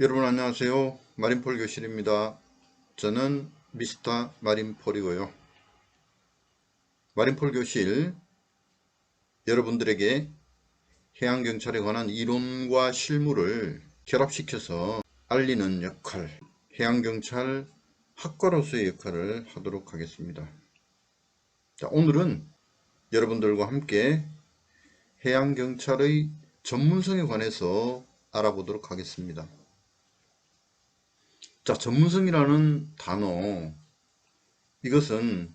여러분 안녕하세요. 마린폴 교실입니다. 저는 미스터 마린폴이고요. 마린폴 교실 여러분들에게 해양경찰에 관한 이론과 실무를 결합시켜서 알리는 역할 해양경찰 학과로서의 역할을 하도록 하겠습니다. 자, 오늘은 여러분들과 함께 해양경찰의 전문성에 관해서 알아보도록 하겠습니다 자, 전문성이라는 단어. 이것은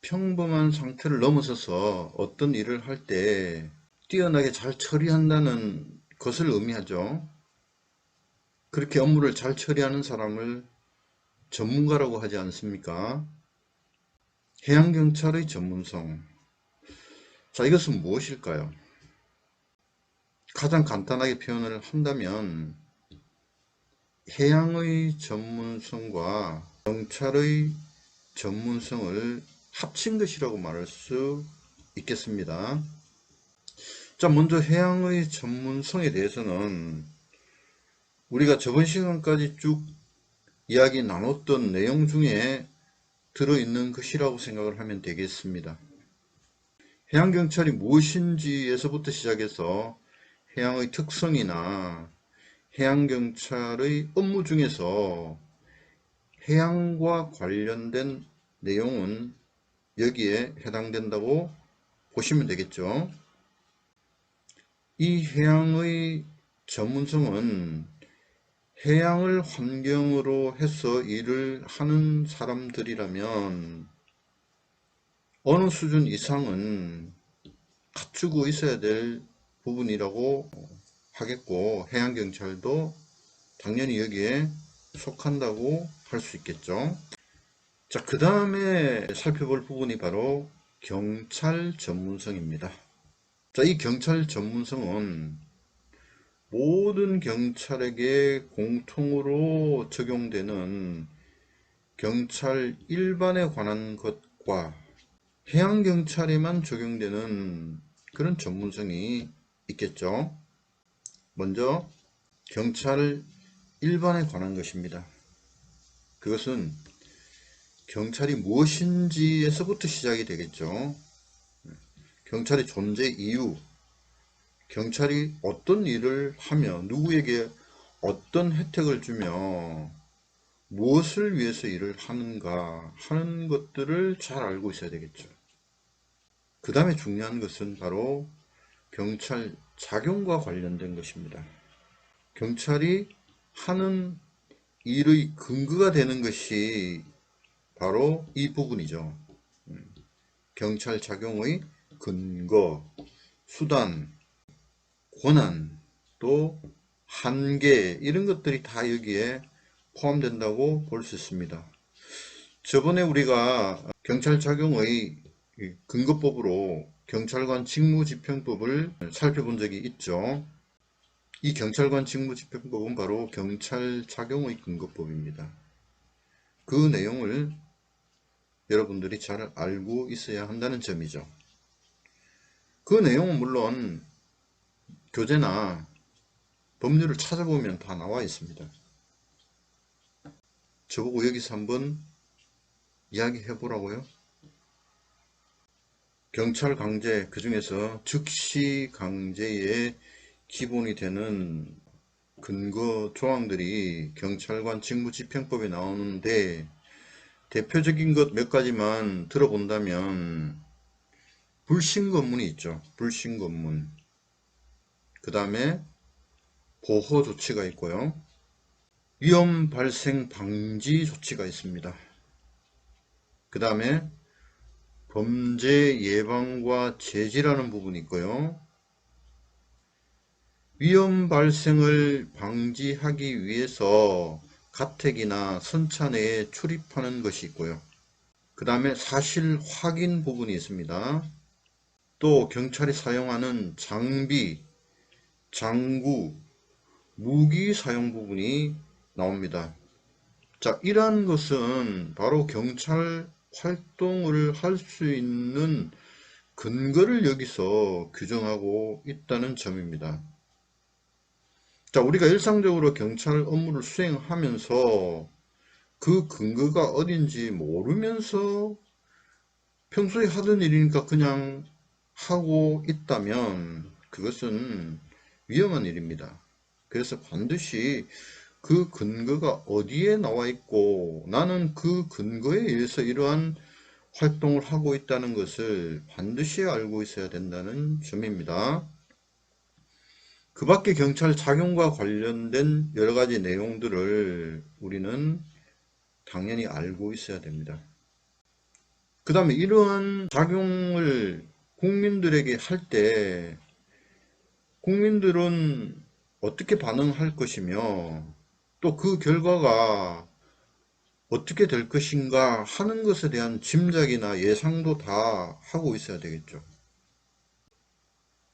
평범한 상태를 넘어서서 어떤 일을 할 때 뛰어나게 잘 처리한다는 것을 의미하죠. 그렇게 업무를 잘 처리하는 사람을 전문가라고 하지 않습니까? 해양경찰의 전문성. 자, 이것은 무엇일까요? 가장 간단하게 표현을 한다면 해양의 전문성과 경찰의 전문성을 합친 것이라고 말할 수 있겠습니다. 자, 먼저 해양의 전문성에 대해서는 우리가 저번 시간까지 쭉 이야기 나눴던 내용 중에 들어있는 것이라고 생각을 하면 되겠습니다. 해양경찰이 무엇인지에서부터 시작해서 해양의 특성이나 해양경찰의 업무 중에서 해양과 관련된 내용은 여기에 해당된다고 보시면 되겠죠. 이 해양의 전문성은 해양을 환경으로 해서 일을 하는 사람들이라면 어느 수준 이상은 갖추고 있어야 될 부분이라고 하겠고 해양경찰도 당연히 여기에 속한다고 할 수 있겠죠. 자, 그 다음에 살펴볼 부분이 바로 경찰 전문성입니다. 자, 이 경찰 전문성은 모든 경찰에게 공통으로 적용되는 경찰 일반에 관한 것과 해양경찰에만 적용되는 그런 전문성이 있겠죠. 먼저 경찰 일반에 관한 것입니다. 그것은 경찰이 무엇인지에서부터 시작이 되겠죠. 경찰의 존재 이유, 경찰이 어떤 일을 하며 누구에게 어떤 혜택을 주며 무엇을 위해서 일을 하는가 하는 것들을 잘 알고 있어야 되겠죠. 그 다음에 중요한 것은 바로 경찰 작용과 관련된 것입니다. 경찰이 하는 일의 근거가 되는 것이 바로 이 부분이죠. 음, 경찰 작용의 근거, 수단, 권한, 또 한계 이런 것들이 다 여기에 포함된다고 볼 수 있습니다. 저번에 우리가 경찰 작용의 근거법으로 경찰관 직무집행법을 살펴본 적이 있죠. 이 경찰관 직무집행법은 바로 경찰 작용의 근거법입니다. 그 내용을 여러분들이 잘 알고 있어야 한다는 점이죠. 그 내용은 물론 교재나 법률을 찾아보면 다 나와 있습니다. 저보고 여기서 한번 이야기해 보라고요. 경찰 강제 그 중에서 즉시 강제의 기본이 되는 근거 조항들이 경찰관 직무집행법에 나오는데 대표적인 것 몇 가지만 들어본다면 불신검문이 있죠. 불신검문 그 다음에 보호 조치가 있고요. 위험 발생 방지 조치가 있습니다. 그 다음에 범죄 예방과 제지라는 부분이 있고요. 위험 발생을 방지하기 위해서 가택이나 선차 내에 출입하는 것이 있고요. 그 다음에 사실 확인 부분이 있습니다. 또 경찰이 사용하는 장비, 장구, 무기 사용 부분이 나옵니다. 자, 이러한 것은 바로 경찰 활동을 할 수 있는 근거를 여기서 규정하고 있다는 점입니다. 자, 우리가 일상적으로 경찰 업무를 수행하면서 그 근거가 어딘지 모르면서 평소에 하던 일이니까 그냥 하고 있다면 그것은 위험한 일입니다. 그래서 반드시 그 근거가 어디에 나와 있고 나는 그 근거에 의해서 이러한 활동을 하고 있다는 것을 반드시 알고 있어야 된다는 점입니다. 그 밖에 경찰 작용과 관련된 여러 가지 내용들을 우리는 당연히 알고 있어야 됩니다. 그 다음에 이러한 작용을 국민들에게 할 때 국민들은 어떻게 반응할 것이며 또 그 결과가 어떻게 될 것인가 하는 것에 대한 짐작이나 예상도 다 하고 있어야 되겠죠.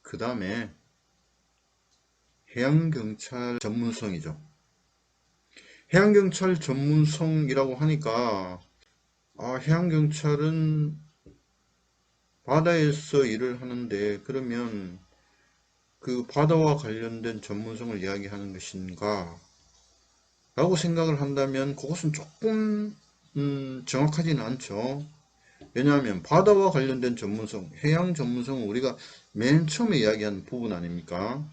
그 다음에 해양경찰 전문성이죠. 해양경찰 전문성이라고 하니까 아, 해양경찰은 바다에서 일을 하는데 그러면 그 바다와 관련된 전문성을 이야기하는 것인가 라고 생각을 한다면 그것은 조금 음, 정확하지는 않죠. 왜냐하면 바다와 관련된 전문성, 해양 전문성은 우리가 맨 처음에 이야기한 부분 아닙니까?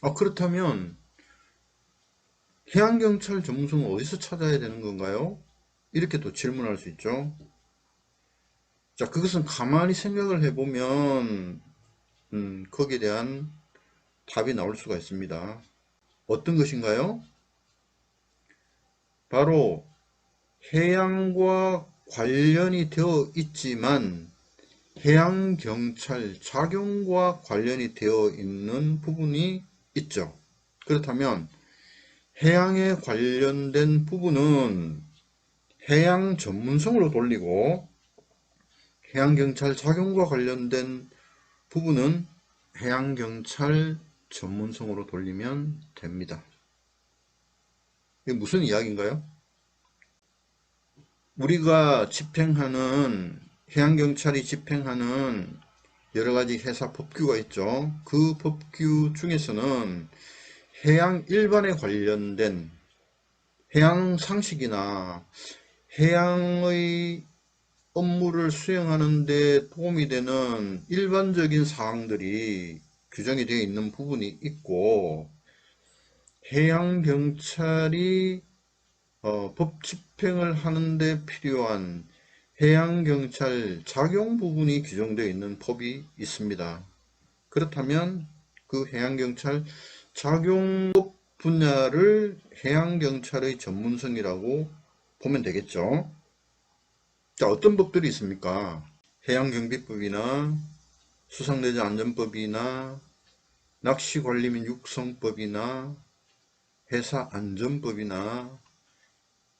아, 그렇다면 해양경찰 전문성은 어디서 찾아야 되는 건가요? 이렇게 또 질문할 수 있죠. 자, 그것은 가만히 생각을 해보면 음, 거기에 대한 답이 나올 수가 있습니다. 어떤 것인가요? 바로 해양과 관련이 되어 있지만 해양경찰 작용과 관련이 되어 있는 부분이 있죠. 그렇다면 해양에 관련된 부분은 해양 전문성으로 돌리고 해양경찰 작용과 관련된 부분은 해양경찰 전문성으로 돌리면 됩니다. 이게 무슨 이야기인가요? 우리가 집행하는 해양경찰이 집행하는 여러 가지 회사 법규가 있죠. 그 법규 중에서는 해양 일반에 관련된 해양 상식이나 해양의 업무를 수행하는 데 도움이 되는 일반적인 사항들이 규정이 되어 있는 부분이 있고 해양경찰이 어, 법 집행을 하는데 필요한 해양경찰 작용 부분이 규정되어 있는 법이 있습니다. 그렇다면 그 해양경찰 작용법 분야를 해양경찰의 전문성이라고 보면 되겠죠. 자, 어떤 법들이 있습니까? 해양경비법이나 수상대자 안전법이나 낚시관리 및 육성법이나 회사안전법이나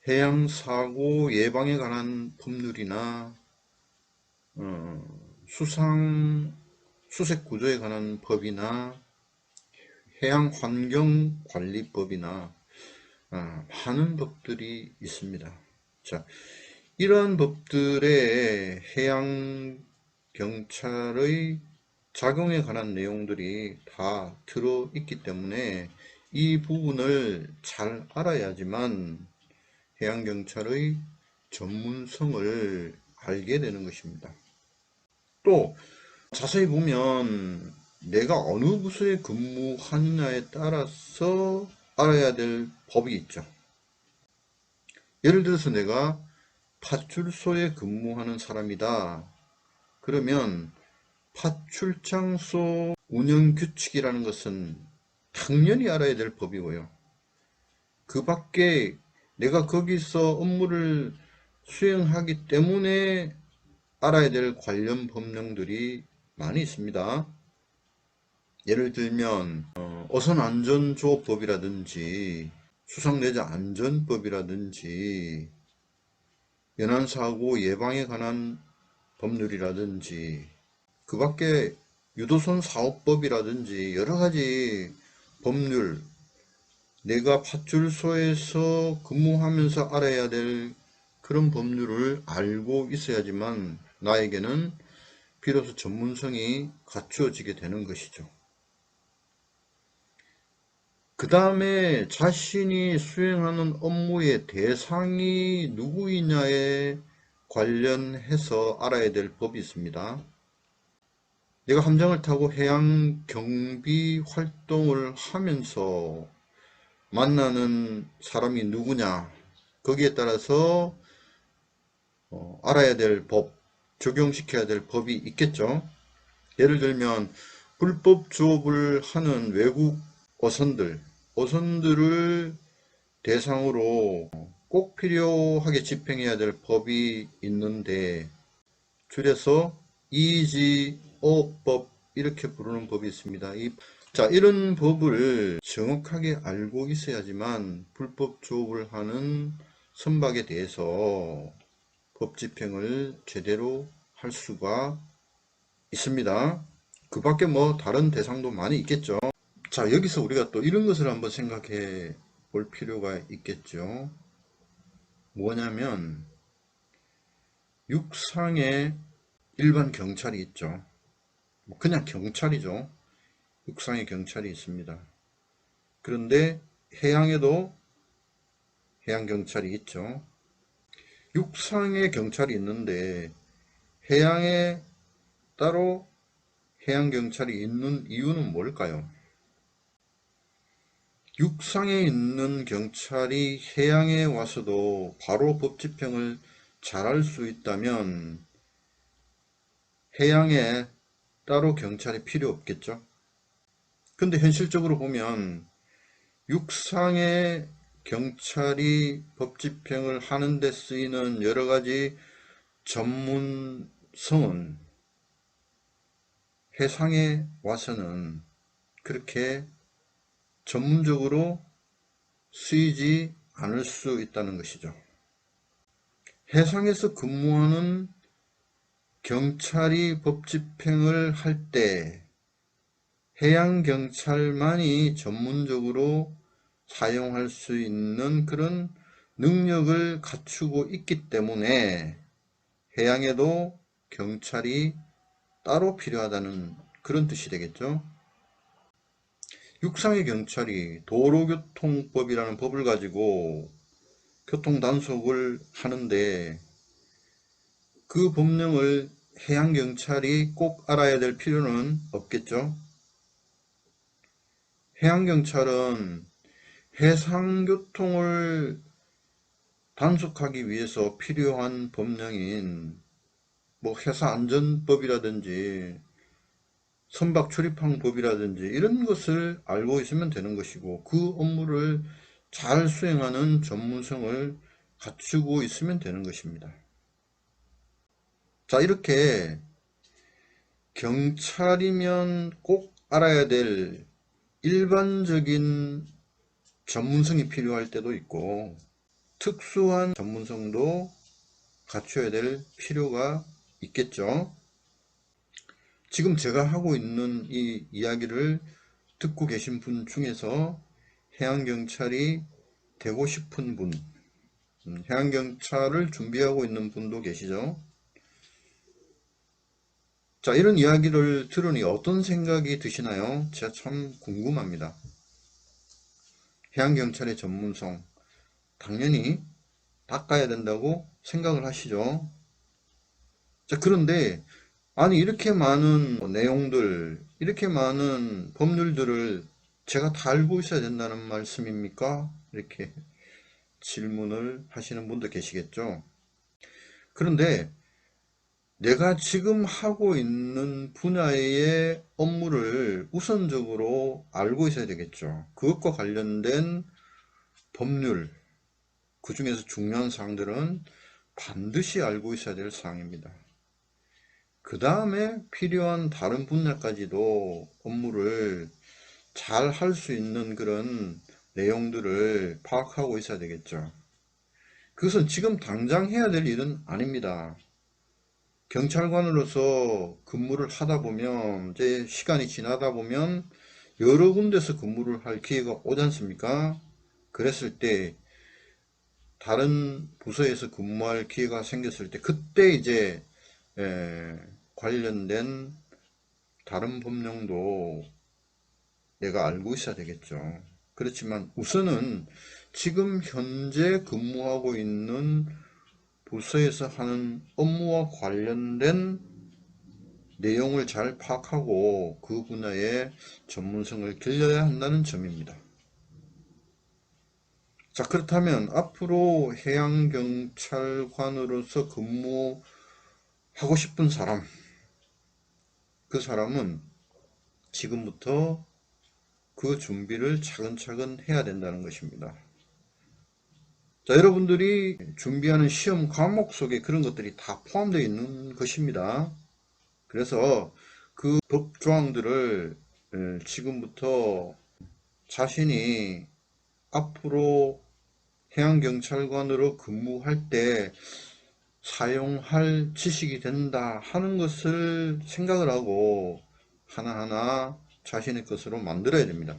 해양사고 예방에 관한 법률이나 어, 수상 수색 구조에 관한 법이나 해양환경관리법이나 어, 많은 법들이 있습니다. 자, 이러한 법들의 해양경찰의 작용에 관한 내용들이 다 들어있기 때문에 이 부분을 잘 알아야지만 해양경찰의 전문성을 알게 되는 것입니다. 또 자세히 보면 내가 어느 부서에 근무하느냐에 따라서 알아야 될 법이 있죠. 예를 들어서 내가 파출소에 근무하는 사람이다. 그러면 파출장소 운영 규칙이라는 것은 당연히 알아야 될 법이고요. 그 밖에 내가 거기서 업무를 수행하기 때문에 알아야 될 관련 법령들이 많이 있습니다. 예를 들면 어, 어선 안전조업법이라든지 수상내자 안전법이라든지 연안사고 예방에 관한 법률이라든지 그 밖에 유도선 사업법이라든지 여러 가지 법률 내가 파출소에서 근무하면서 알아야 될 그런 법률을 알고 있어야지만 나에게는 비로소 전문성이 갖추어지게 되는 것이죠. 그 다음에 자신이 수행하는 업무의 대상이 누구이냐에 관련해서 알아야 될 법이 있습니다. 내가 함정을 타고 해양 경비 활동을 하면서 만나는 사람이 누구냐 거기에 따라서 어, 알아야 될 법, 적용시켜야 될 법이 있겠죠. 예를 들면 불법 조업을 하는 외국 어선들, 어선들을 대상으로 꼭 필요하게 집행해야 될 법이 있는데 줄여서 이 지어법 이렇게 부르는 법이 있습니다. 이, 자, 이런 법을 정확하게 알고 있어야지만 불법 조업을 하는 선박에 대해서 법 집행을 제대로 할 수가 있습니다. 그 밖에 뭐 다른 대상도 많이 있겠죠. 자, 여기서 우리가 또 이런 것을 한번 생각해 볼 필요가 있겠죠. 뭐냐면, 육상에 일반 경찰이 있죠. 뭐 그냥 경찰이죠. 육상에 경찰이 있습니다. 그런데 해양에도 해양 경찰이 있죠. 육상에 경찰이 있는데 해양에 따로 해양 경찰이 있는 이유는 뭘까요? 육상에 있는 경찰이 해양에 와서도 바로 법 집행을 잘할 수 있다면 해양에 따로 경찰이 필요 없겠죠? 근데 현실적으로 보면 육상의 경찰이 법 집행을 하는 데 쓰이는 여러 가지 전문성은 해상에 와서는 그렇게 전문적으로 쓰이지 않을 수 있다는 것이죠. 해상에서 근무하는 경찰이 법 집행을 할 때 해양경찰만이 전문적으로 사용할 수 있는 그런 능력을 갖추고 있기 때문에 해양에도 경찰이 따로 필요하다는 그런 뜻이 되겠죠. 육상의 경찰이 도로교통법이라는 법을 가지고 교통단속을 하는데 그 법령을 해양경찰이 꼭 알아야 될 필요는 없겠죠. 해양경찰은 해상교통을 단속하기 위해서 필요한 법령인 뭐 회사안전법이라든지 선박 출입항법이라든지 이런 것을 알고 있으면 되는 것이고 그 업무를 잘 수행하는 전문성을 갖추고 있으면 되는 것입니다. 자 이렇게 경찰이면 꼭 알아야 될 일반적인 전문성이 필요할 때도 있고 특수한 전문성도 갖춰야 될 필요가 있겠죠. 지금 제가 하고 있는 이 이야기를 듣고 계신 분 중에서 해양경찰이 되고 싶은 분, 음, 해양경찰을 준비하고 있는 분도 계시죠. 자, 이런 이야기를 들으니 어떤 생각이 드시나요? 제가 참 궁금합니다. 해양경찰의 전문성, 당연히 닦아야 된다고 생각을 하시죠. 자, 그런데, 아니, 이렇게 많은 내용들, 이렇게 많은 법률들을 제가 다 알고 있어야 된다는 말씀입니까? 이렇게 질문을 하시는 분도 계시겠죠. 그런데, 내가 지금 하고 있는 분야의 업무를 우선적으로 알고 있어야 되겠죠. 그것과 관련된 법률, 그 중에서 중요한 사항들은 반드시 알고 있어야 될 사항입니다. 그 다음에 필요한 다른 분야까지도 업무를 잘 할 수 있는 그런 내용들을 파악하고 있어야 되겠죠. 그것은 지금 당장 해야 될 일은 아닙니다. 경찰관으로서 근무를 하다 보면 이제 시간이 지나다 보면 여러 군데서 근무를 할 기회가 오지 않습니까? 그랬을 때 다른 부서에서 근무할 기회가 생겼을 때 그때 이제 에, 관련된 다른 법령도 내가 알고 있어야 되겠죠. 그렇지만 우선은 지금 현재 근무하고 있는 부서에서 하는 업무와 관련된 내용을 잘 파악하고 그 분야의 전문성을 길러야 한다는 점입니다. 자, 그렇다면 앞으로 해양경찰관으로서 근무하고 싶은 사람, 그 사람은 지금부터 그 준비를 차근차근 해야 된다는 것입니다. 자, 여러분들이 준비하는 시험 과목 속에 그런 것들이 다 포함되어 있는 것입니다. 그래서 그 법 조항들을 지금부터 자신이 앞으로 해양경찰관으로 근무할 때 사용할 지식이 된다 하는 것을 생각을 하고 하나하나 자신의 것으로 만들어야 됩니다.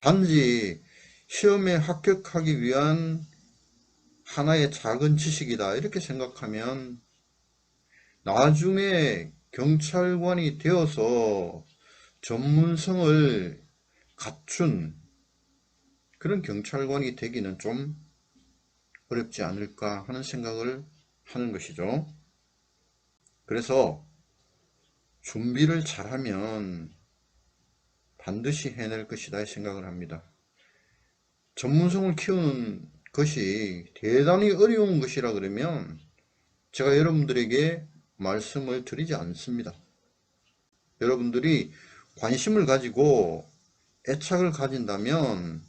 단지 시험에 합격하기 위한 하나의 작은 지식이다 이렇게 생각하면 나중에 경찰관이 되어서 전문성을 갖춘 그런 경찰관이 되기는 좀 어렵지 않을까 하는 생각을 하는 것이죠. 그래서 준비를 잘하면 반드시 해낼 것이다 생각을 합니다. 전문성을 키우는 것이 대단히 어려운 것이라 그러면 제가 여러분들에게 말씀을 드리지 않습니다. 여러분들이 관심을 가지고 애착을 가진다면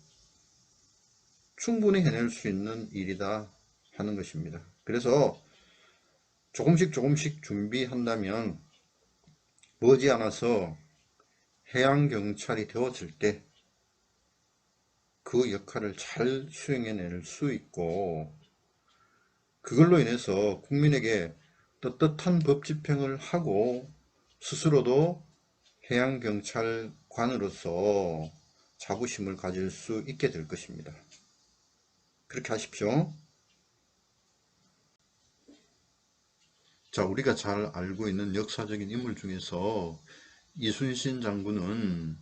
충분히 해낼 수 있는 일이다 하는 것입니다. 그래서 조금씩 조금씩 준비한다면 머지않아서 해양경찰이 되었을 때 그 역할을 잘 수행해낼 수 있고 그걸로 인해서 국민에게 떳떳한 법 집행을 하고 스스로도 해양경찰관으로서 자부심을 가질 수 있게 될 것입니다. 그렇게 하십시오. 자, 우리가 잘 알고 있는 역사적인 인물 중에서 이순신 장군은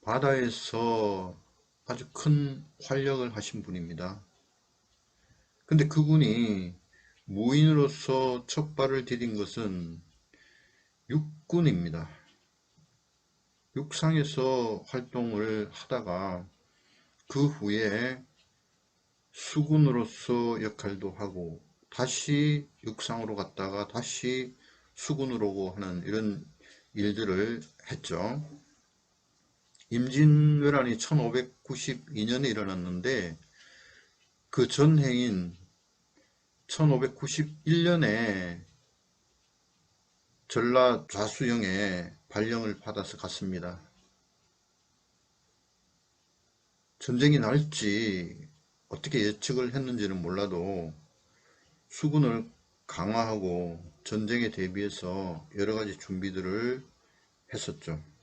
바다에서 아주 큰 활약을 하신 분입니다. 근데 그분이 무인으로서 첫 발을 디딘 것은 육군입니다. 육상에서 활동을 하다가 그 후에 수군으로서 역할도 하고 다시 육상으로 갔다가 다시 수군으로 하는 이런 일들을 했죠. 임진왜란이 1592년에 일어났는데 그 전해인 1591년에 전라 좌수영에 발령을 받아서 갔습니다. 전쟁이 날지 어떻게 예측을 했는지는 몰라도 수군을 강화하고 전쟁에 대비해서 여러가지 준비들을 했었죠.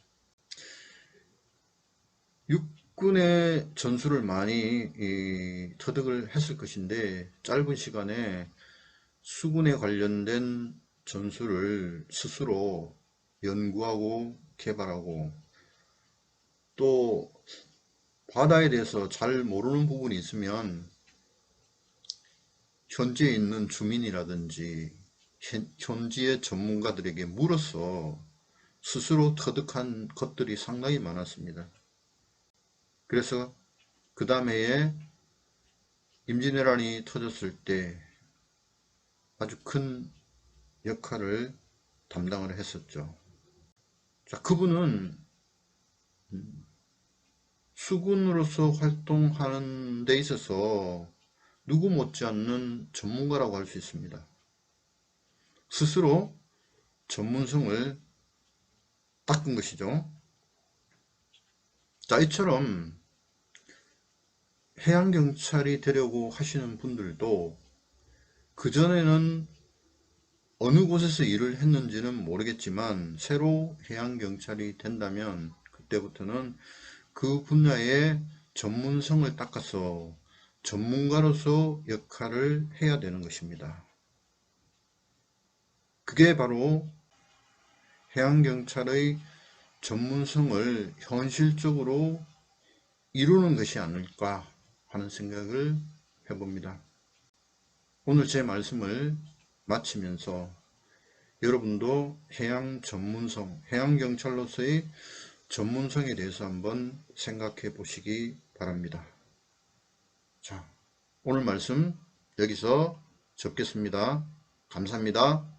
육군의 전술을 많이 터득을 했을 것인데 짧은 시간에 수군에 관련된 전술을 스스로 연구하고 개발하고 또 바다에 대해서 잘 모르는 부분이 있으면 현지에 있는 주민이라든지 현지의 전문가들에게 물어서 스스로 터득한 것들이 상당히 많았습니다. 그래서 그 다음에 임진왜란이 터졌을 때 아주 큰 역할을 담당을 했었죠. 자, 그분은 수군으로서 활동하는 데 있어서 누구 못지않는 전문가라고 할 수 있습니다. 스스로 전문성을 닦은 것이죠. 자, 이처럼 해양경찰이 되려고 하시는 분들도 그전에는 어느 곳에서 일을 했는지는 모르겠지만 새로 해양경찰이 된다면 그때부터는 그 분야의 전문성을 닦아서 전문가로서 역할을 해야 되는 것입니다. 그게 바로 해양경찰의 전문성을 현실적으로 이루는 것이 아닐까 하는 생각을 해봅니다. 오늘 제 말씀을 마치면서 여러분도 해양 전문성, 해양경찰로서의 전문성에 대해서 한번 생각해 보시기 바랍니다. 자, 오늘 말씀 여기서 접겠습니다. 감사합니다.